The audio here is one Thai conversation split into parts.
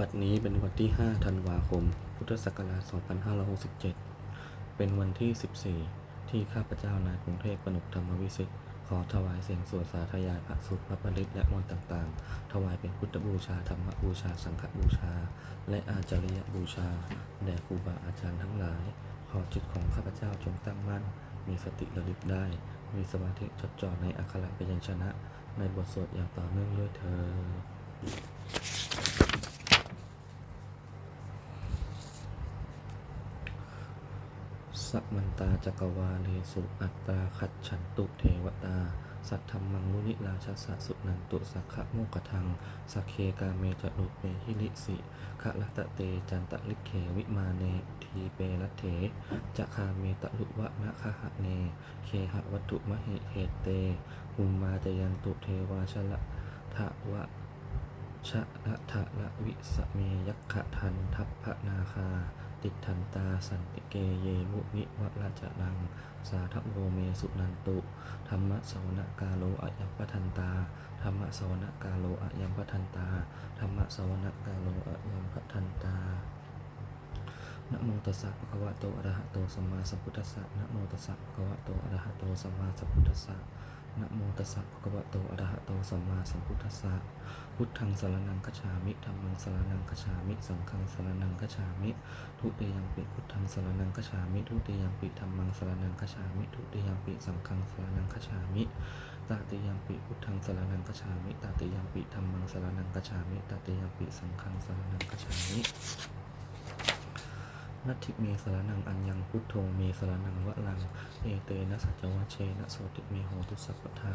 บัดนี้เป็นวันที่ 5 ธันวาคม พุทธศักราช 2567 เป็นวันที่ 14 ที่ข้าพเจ้านายกรุงเทพกนกธรรมวิสิทธิ์ขอถวายเสียงสวดสาธยายพระสุตรพระปริตและมนต์ต่างๆ ถวายเป็นพุทธบูชาธรรมบูชาสังฆบูชา และอาจาริยบูชา แด่ครูบาอาจารย์ทั้งหลาย ขอจิตของข้าพเจ้าจงตั้งมั่น มีสติระลึกได้ มีสมาธิจดจ่อในอักขระพยัญชนะ ในบทสวดอย่างต่อเนื่องด้วยเธอ สัมมันตาจักรวาเลสุอัตตาขัดฉันตุเทวตา สัทธรรมังมุนิราชสะสุนันตุสักขะโมกทังสักเคกาเมจดุเปหิลิสิขะละตะเตจันตะลิเขวิมาเนทีเปรัตเถจะคาเมตะลุวะนะคหะเน เคหะวัตถุมหิเหตเตหุมมาจยันตุเทวาชละทะวะชะละทะละวิสเมยักขะทันทัพพะนาคา ติทันตาสันติเกเยมุนิวะราจนัง สาทโวเมสุนันตุ ธรรมะสวนกาโลอะยัมปทันตา ธรรมะสวนกาโลอะยัมปทันตา ธรรมะสวนกาโลอะยัมปทันตานะโมตัสสะภะคะวะโตอะระหะโตสัมมาสัมพุทธัสสะนะโมตัสสะภะคะวะโตอะระหะโตสัมมาสัมพุทธัสสะ นะโมตัสสะภะคะวะโตอะระหะโตสัมมาสัมพุทธัสสะพุทธังสรณังคัจฉามิธัมมังสรณังคัจฉามิ สังฆังสรณังคัจฉามิ ทุติยัมปิพุทธังสรณังคัจฉามิ ทุติยัมปิธัมมังสรณังคัจฉามิ ทุติยัมปิสังฆังสรณังคัจฉามิตติยัมปิพุทธังสรณังคัจฉามิตติยัมปิธัมมังสรณังคัจฉามิตติยัมปิสังฆังสรณังคัจฉามิ นัตถิเมสรนังอัญญังพุทโธเมสรนังวะลัง เอเตนะสัจวัชเชนะโสติเมโหตุสัพพทา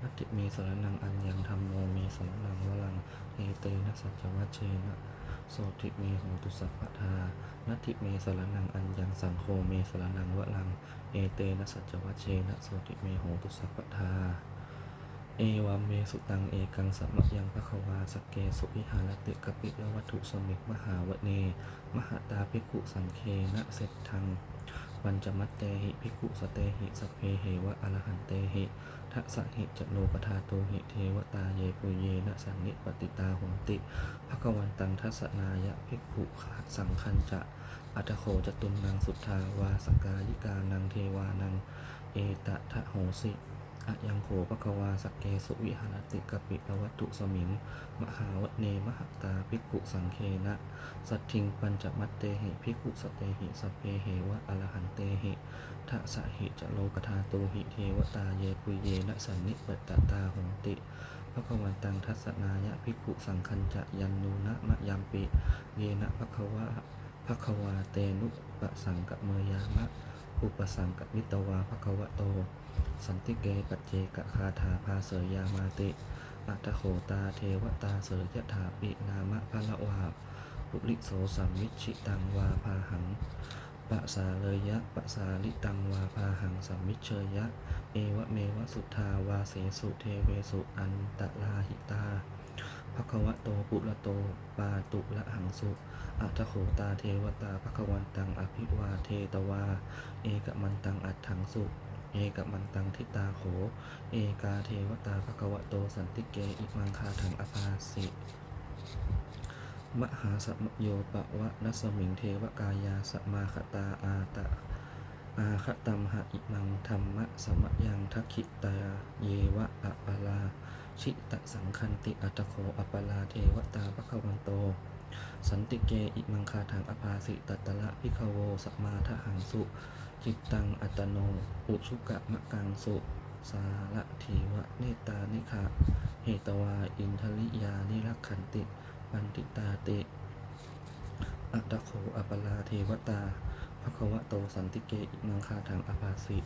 นัตถิเมสรนังอัญญังธรรมโมเมสรนังวะลัง เอเตนะสัจวัชเชนะโสติเมโหตุสัพพทา นัตถิเมสรนังอัญญังสังโฆเมสรนังวะลัง เอเตนะสัจวัชเชนะโสติเมโหตุสัพพทา เอวามเมสุตังเอกังสัมมยังพระควาสเกสุวิหารติกปิยวัตถุสมิกมหาวเน มหาตาภิกขุสังเคนะเสร็จทังปัญจมัตเตหิภิกขุสเตหิสเพเหวะอรหันเตหิทัสะหิจโลปทาโตหิเทวตาเยปุเยนะสันนิปติตาหนติภควันตังทัสนายะภิกขุสังคัญจะอัตโขจตุมนังสุทธาวาสกายิกานังเทวานัง เอตทะโหสิ อะยังโขปะคะวาสกเกสุวิหารติกปิลวัตุสมิง มหาวเนมหตาภิกขุสังเคนะ สัตทิงปัญจมัตเตหิภิกขุสเตหิสเพเหวะอรหันเตหิทะสะหิจะโลกธาโตหิเทวตาเยปุเยนะสันนิปตตาหงติภะควันตังทัสสนายะภิกขุสังคัญจะยันนูนะมะยามปิ เยนะภะควะภะควาเตนุปะสังกะเมยามะ อุปสังกมิตวาภควะโต สันติเกปัจเจกคาถาภาเสยยามาติ อัตโขตาเทวตาเสยยถาปินามะพละวาปุริโสสัมมิชิตังวาพาหังปะสาเลยะปะสาลิตังวาพาหังสัมมิเชยะ เอวะเมวะสุทาวาเสสุเทเวสุอันตลาหิตาภควะโตปุระโตปาตุละหังสุ อัตโขตาเทวตาภควันตังอภิวาเทตวา เอกมันตังอัตถังสุเอกมันตังทิตาโข เอกาเทวตาภควโตสันติเกอิมังคาถังอภาสิมหาสัมโยปะวะนัสมิงเทวกายาสมาคตาอาตะอาคตัมหะอิมังธรรมะสมยังทักขิตาเยวะอะปะลา ชิตะสังคันติอัตโขอปลาเทวตาภควันโต สันติเกอิมังคาถังอภาสิตัตะละพิคโวสมมาทหังสุจิตตังอัตโน อุชุกะมะกังสุสาละทีวะเนตานิคะเหตวาอินทริยานิรักขันติ ปันติตาติอัตโขอปลาเทวตาภควะโตสันติเกอิมังคาถังอภาสิ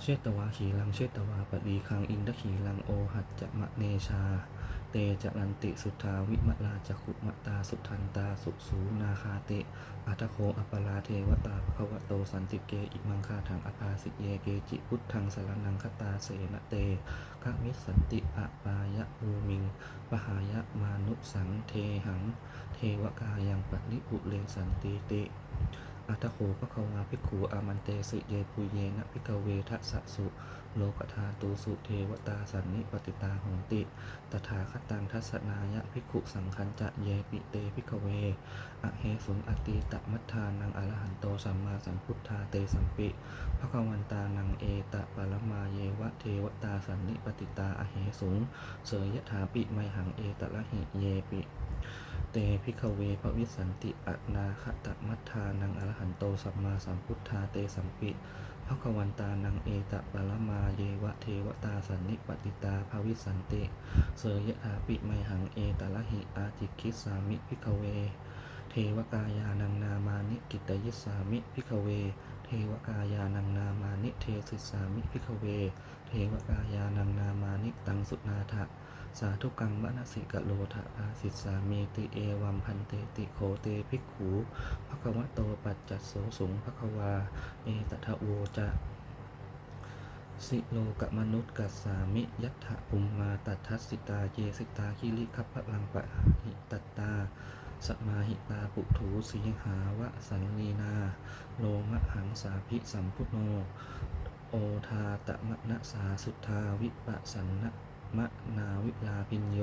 เชตวาขีลังเชตวาปดีคังอินทขีลังโอหัจจะมะเนชา เตจะลันติสุทธาวิมลาจักขุมตาสุทันตาสุสูนาคาเตอัตโคอัปลาเทวตาภควะโตสันติเกอิมังคาถังอภาสิเยเกจิพุทธังสารนังคตาเสนเตกะมิสันติอะปายะภูมิงปหายะมานุสังเทหัง เทวกายังปนิปุเรสันติเต อัตโขภควาภิกขุอามันเตสิเยปุเยนะภิกขเวทัสะสุ โลกธาตูสุเทวตาสันนิปติตาหนติ ตถาคตังทัศนายะภิกขุสังคัญจะเยปิเตภิกขเวอะเหสุงอตีตมัฏฐานังอรหันโตสัมมาสัมพุทธาเตสัมปิภควันตานังเอตะปรมาเยวะเทวตาสันนิปติตาอเหสุงเสยยถาปิไมหังเอตละหิเยปิ เตภิกเวภวิสันติอนาคตมัฏฐานังอรหันโตสัมมาสัมพุทธาเตสัมปิภควันตานังเอตะปรมาเยวะเทวตาสันนิปติตาภวิสันติเสยยถาปิไมหังเอตละหิอาจิคิสามิภิกเว เทวกายานังนามานิกิตยิสามิพิกเว เทวกายานังนามานิเทศิสามิพิกเว เทวกายานังนามานิตังสุนาทะ สาธุกังมณสิกะโลทะอาสิสามีติเอวัมพันเตติโคเตภิกขูภควะโตปัจจัสโสสุงภควาเอตทะโวจะสิโลกมนุษย์กัสสามิยัตถะปุมมาตัทัสสิตาเยสิตาคิริคัพพลังปะหิตัตตาสมาหิตาปุถูสีหาวะสันลีนา โลมะหังสาภิสัมพุโน โอทาตะมะนะสาสุทธาวิปะสันนะ มะนาวิลาพินโย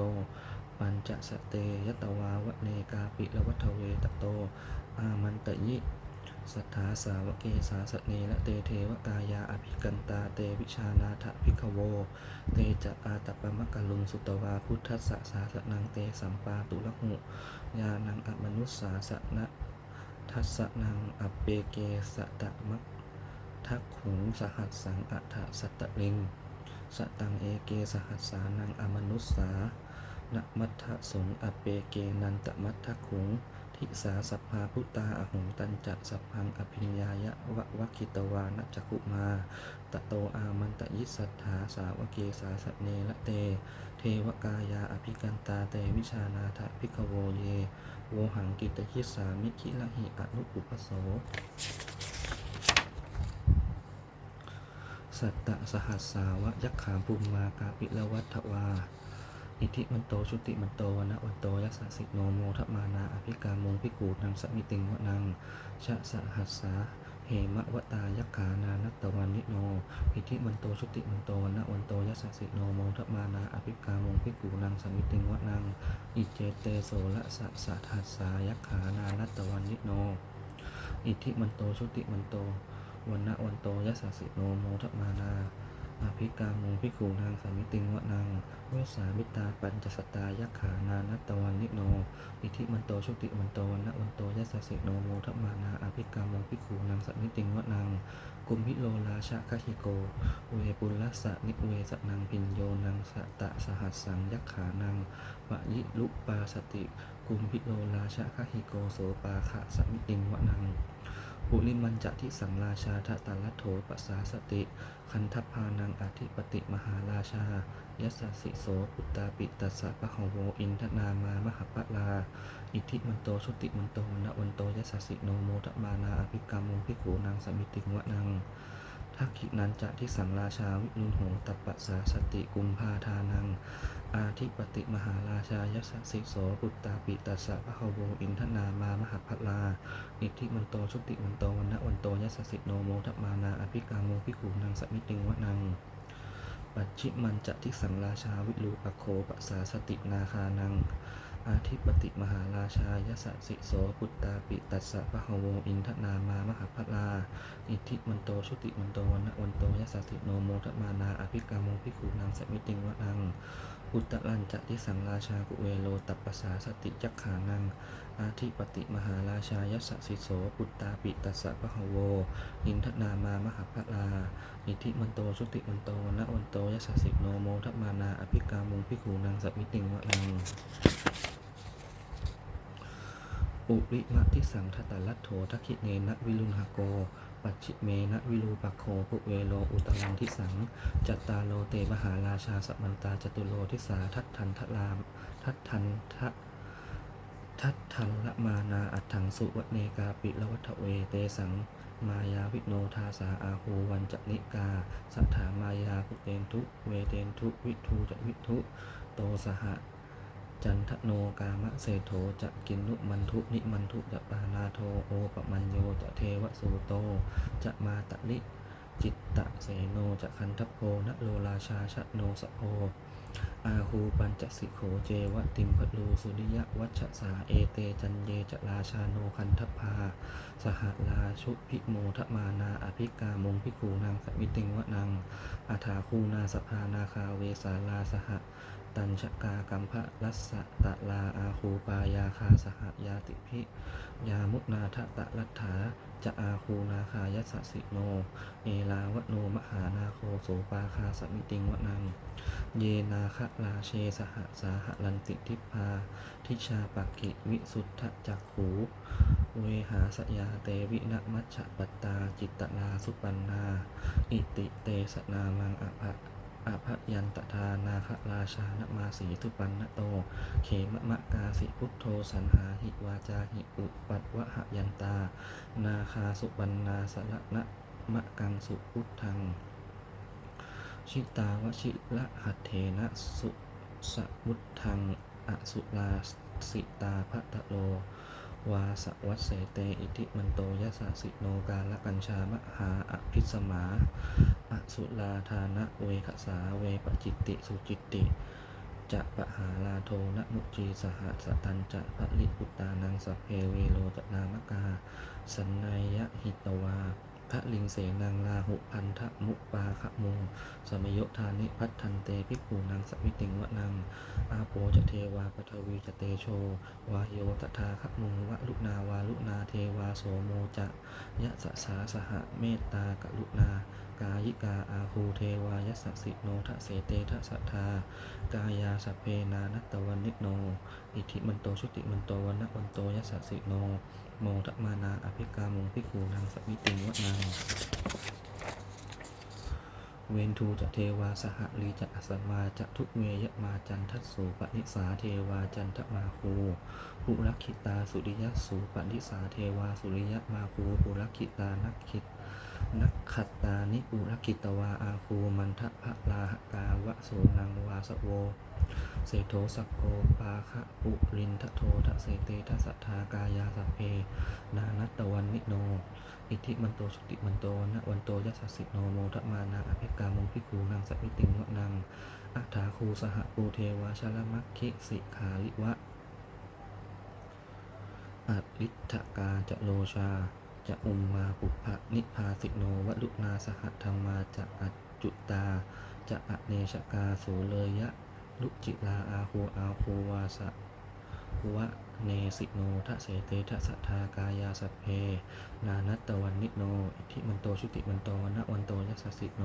ปัญจสเตยตวาวเนกาปิละวัฏเวตโต อามันตยิสัทธาสาวเกสาสเนละเตเทวกายาอภิกันตาเตวิชานาถภิกขโว เตจะอาตปมะกะลุงสุตวาพุทธสสะสาสนังเตสัมปาตุลหุยานังอมนุสสาสนะทัสสะนังอปเปเกสตะมักทักขุงสหัสสังอัฏฐสัตตลิง สตังเอเกสหัสสานังอมนุสสานมัทธสงอเปเกนันตมัทธะขุง ทิสาสัพพาพุตตาอหงตันจะสัพพังอภิญญายะวะวะคิตวานจักุมา ตะโตอามันตยิสัทธาสาวเกสาสเนละเต เทวกายาอภิกันตาเตวิชานาถภิกขโวเย โวหังกิตยิสสามิคิละหิอนุปุปโส สัตตะสหัสสาวะยักขามภูมิมากาปิละวัฏวา อิทิมันโตชุติมันโตวนะวันโตยัสสิโนโมทมานาอภิกามงพิกูนังสมิติงวนังชะสหัสสาเหมะวตายักขานานัตตวันนิโน อิทิมันโตชุติมันโตวนะวันโตยัสสิโนโมทมานาอภิกามงพิกูนังสมิติงวนัง อิเจเตโสละสะสะหัสสายักขานานัตตวันนิโน อิทิมันโตชุติมันโต วันนะวันโตยัสสสิโนโมทมานาอภิกาโมภิกขุนางสามิติงวะนางเวสามิตาปัญจสตายักขานานัตตวันนิโน อิทิมันโตชุติมันโตวันนะวันโตยัสสสิโนโมทมานาอภิกาโมภิกขุนางสามิติงวะนางกุมพิโลราชะคหิโก เวปุลัสสะนิเวสนังพินโยนังสตะสหัสสังยักขานังวะยิลุปาสติ กุมพิโลราชะคหิโกโสปาขะสมิติงวะนัง ปุริมันจะทิสังราชาทะตาลโถปัสสาสติ คันทพานังอธิปติมหาราชา ยัสสิโสปุตตาปิตัสสะปะหโวอินทนามามหปะลา อิทิมันโตชุติมันโตนะวันโตยัสสิโนโมทมานาอภิกรรมงพิขูนางสมิติงวะนัง ทักขินันจะที่สังราชาวิรุณโหงตัปปะสาสติกุมภาทานัง อาทิปติมหาราชายัสสิโสปุตตาปิตัสสะพะโวอินทนามามหาพลา นิธิมันโตชุติมันโตวันนะวันโตยัสสิโนโมทัมานาอภิกาโมภิขุนังสมิติงวะนังปัจฉิมันจะทิสังราชาวิรูปโคปะสาสตินาคานัง อาทิปติมหาราชายสสสิโสปุตตาปิตัสสะพะคะโวอินทนามามหาพลา อิทิมันโตชุติมันโตวันนะวันโตยสสสิโนโมทมานาอภิกาโมภิขุนังสมิติงวะนัง อุตตรัญจะทิสังราชากุเวโลตัปปสาสติจักขานัง อาทิปติมหาราชายสสะสิโสปุตตาปิตัสสะพะคะโวอินทนามามหาพลา อิทิมันโตชุติมันโตวันนะวันโตยสสะสิโนโมทมานาอภิกามงพิขูนังสมิติงวะนัง อุริมะทิสังทตลัตโถทักขิเนนะวิลุณหโก ปัจฉิเมนะวิรูปโคภุเวโลอุตรังทิสัง จัตตาโลเตมหาราชาสมันตาจตุโลทิสาทัตทันทลาม ทัตทันทะทัตทันละมานาอัตถังสุวเนกาปิละวัฏเวเตสังมายาวิโนทาสาอาหูวันจนิกา สัทธามายาภุเตนทุเวเตนทุวิทูจะวิทุโตสหะ จันทโนกามะเศโธจะกินนุมันทุนิมันทุจะปานาโทโอปมัญโยจะเทวสูโต จะมาตะลิจิตตะเสโนจะคันทโพนโลราชาชะโนสะโพอาคูปัญจสิโขเจวะติมพลูสุริยวัชสาเอเตจันเยจะราชาโนคันทพาสหราชุพิโมทมานาอภิกามงพิคูนางสมิติงวะนังอาถาคูนาสภานาคาเวสาลาสห ตัญชกากัมภะรัสสะตะลาอาคูปายาคาสหยาติพิยามุนาทะตะลัทธาจะอาคูนาคายัสสิโน เอลาวโนมหานาโคโสปาคาสมิติงวะนัง เยนาคะลาเชสหสาหลันติทิพา ทิชาปักกิวิสุทธจักขูเวหาสยาเตวินะมัชฌะปัตตาจิตตลาสุปันนา อิติเตสนามังอภะ ยันตทานาคราชานมาสีทุปันนโต เขมะมะกาสิพุทโธสันหาหิวาจาหิอุปัตวะหยันตา นาคาสุปันนาสละนะมะกังสุพุทธัง ชิตาวชิละหัตเถนะสุสมุตทังอสุลาสิตาภะตะโลวาสวัสเสเต อิทิมันโตยะสะสิโนกาละกัญชามหาอภิสมา อสุลาธานะเวขสาเวปจิตติ สุจิตติ จะปะหาลาโทนะมุจีสหสตันจะพะลิปุตานังสัพเพเวโลจนามกา สันนายะหิตวาพระลิงเสนังลาหุพันธมุปาคะโมสมยทานิพัฒทันเตพิกขูนางสมิติงวะนังอาโปจะเทวาปทวีจะเตโช วาโยตถาคะโมวะลุนาวาลุนาเทวาโสโมจะยะสสาสหะเมตตากรุณากายิกาอาหูเทวายสสสิโนทะเสเตทะสัทธากายาสพเพนานัตตวันนิโน อิทิมันโตชุติมันโตวันนะวันโตยสสสิโน โมทมานาอภิกามงพิคูนางสมิติงวะนังเวนทูจะเทวาสหลีจะอสมาจะทุกเมยะมาจันทัสสูปนิสาเทวาจันทมาคูปุรักขิตาสุริยสูปนิสาเทวาสุริยมาคูปุรักขิตานักขิต นักขัตตานิปุรกิตวาอาคูมันทะพะลาหกาวะโสนังวาสโว เสโทสักโกปาคะปุรินทโททะเสเตทะสัทธากายาสัพเพ นานัตตวันนิโน อิทิมันโตสุติมันโตนะวันโตยัสสิโนโมทะมานาอภิกามงพิคูนางสัพพิติงวะนังอัฏฐาคูสหปูเทวาชลมัคคิสิขาลิวะอัตลิทธกาจะโลชา จะอุมมาปุพะนิพาสิโนวัลุนาสหธรรมาจะอัจจุตา จะอเนชกาโสเลยะ ลุจิลาอาคูอาคูวาสะวะ เนสิโนทะเสเตทะสัทธากายาสัพเพ นานัตตวันนิโน อิทิมันโตชุติมันโตวันนะวันโตยัสสิโน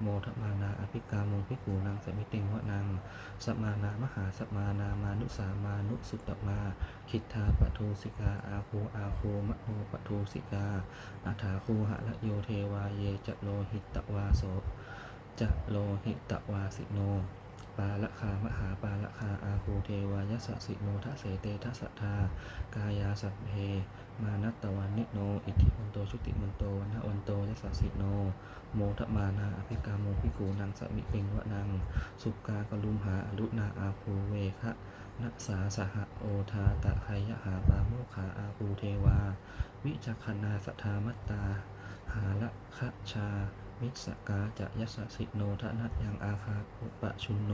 โมทมานาอภิกามงพิกูนางสมิติงวะนังสมานามหาสมานามานุสามานุสุตตมา คิทธาปทูสิกา อาคูอาคูมะโนปทูสิกาอาถาคูหะละโยเทวาเยจะโลหิตตวาโสจะโลหิตวาสิโน ปาละคามหาปาละคาอาคูเทวายสสสิโนทะเสเตทะสัทธากายาสัพเพมานัตตวันนิโน อิทิมันโตชุติมันโตวันนะวันโตยสสิโน โมทมานาอภิกามงพิกูนังสมิเปิงวะนัง สุกากลุมหาอรุณาอาคูเวคะนัสสาสหโอทาตะไคยหาปาโมขาอาคูเทวา วิจักขณาสัทธามัตตา หาละคะชา มิสกาจะยัสสิโนทะนะยังอาคาปุปะชุนโน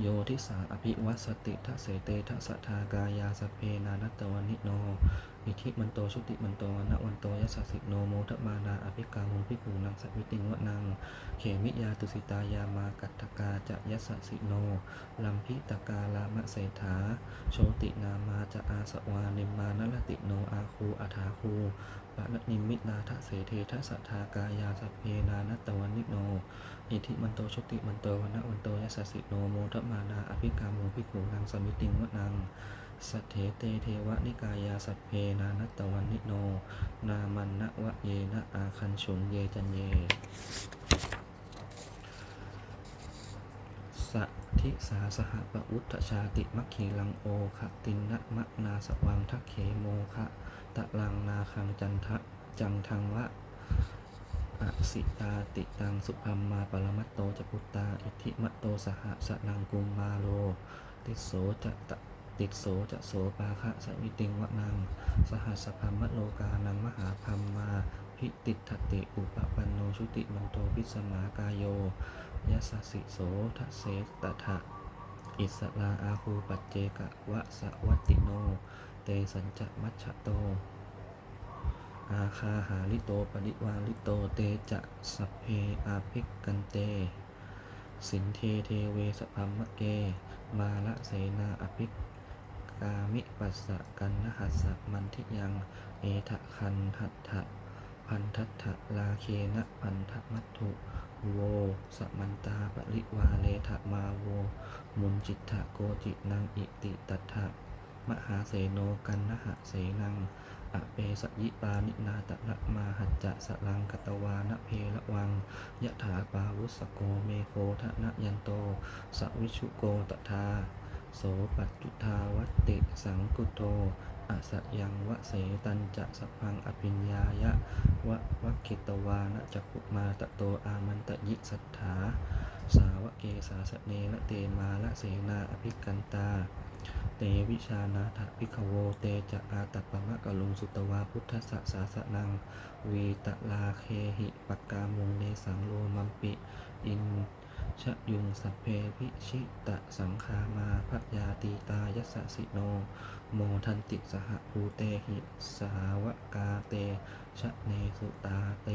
โยทิสาอภิวัสติทะเสเตทะสทากายาสเพนานัตวันนิโน อิทิมันโตชุติมันโตนะวันโตยัสสสิโนโมทมานาอภิกามุงพิกูนังสัพพิติงวะนัง เขมิยาตุสิตายามากัตถกาจะยัสสสิโนลัมพิตกาลามะเศรษฐาโชตินามาจะอาสวานิมานลติโนอาคูอาถาคูปะนิมิตนาทะเสเททะสัทธากายาสัพเพนานัตวันนิโน อิทิมันโตชุติมันโตวันนะวันโตยัสสสิโนโมทมานาอภิกามุพิกูนังสมิติงวะนัง สัทเถเตเทวนิกายาสัพเพนานัตตวันนิโน นามันนะวะเยนะอาคันฉุงเยจันเย สัทิสาสหปอุตตชาติมัคคีลังโอคะตินนะมะนาสวังทักเขโมคะตะลังนาคังจันทะจังทังวะอสิตาติตังสุพัมมาปรมัตโตจะพุตตา อิทิมะโตสหสนังกุมมาโล ติโสจะตะ ติดโสจะโสปาคะสวิติงวะนัง สหัสพัมมะโลกานังมหาพัมมาพิติทติอุปปันโนชุติมันโตพิสมากายโยยัสสสิโสทะเสตถะอิสลาอาคูปัจเจกะวะสะวัติโน เตสัญจะมัชฌะโต อาคาหาลิโตปริวาลิโตเตจะสัพเพอาภิกกันเต สินเทเทเวสพัมมะเก มาละเสนาอภิก กามิปัสสะกันนหัสสะมันทิยังเอทะคันทัตถะพันทัตถะลาเคนะพันธมัตถุโวสมันตาปริวาเลทะมาโว มุนจิตถะโกจินังอิติตัทะมหาเสโนกันนหะเสนัง อเปสยิปานินาตะละมาหัจจะสลังกตวานะเพละวัง ยะถาปาวุสโกเมโคทะนะยันโต สวิชุโกตถา โสปัจจุทาวัติ สังกุโตอสยังวะเสตันจะสพังอภิญญายะวะวัคคิตวานะจักขุมาตะโตอามันตะยิสัทธา สาวะเกสาสเนละเตมาละเสนาอภิกันตา เตวิชานาถพิขโวเตจะอาตัปปะมะกะลุงสุตวาพุทธสสะสาสะนังวีตะลาเคหิปักกามุงเนสังโลมัมปิ อิน ชยุงสัพเพพิชิตะสังคามาพยาตีตายัสสิโน โมทันติสหภูเตหิสาวกาเตชะเนสุตาเต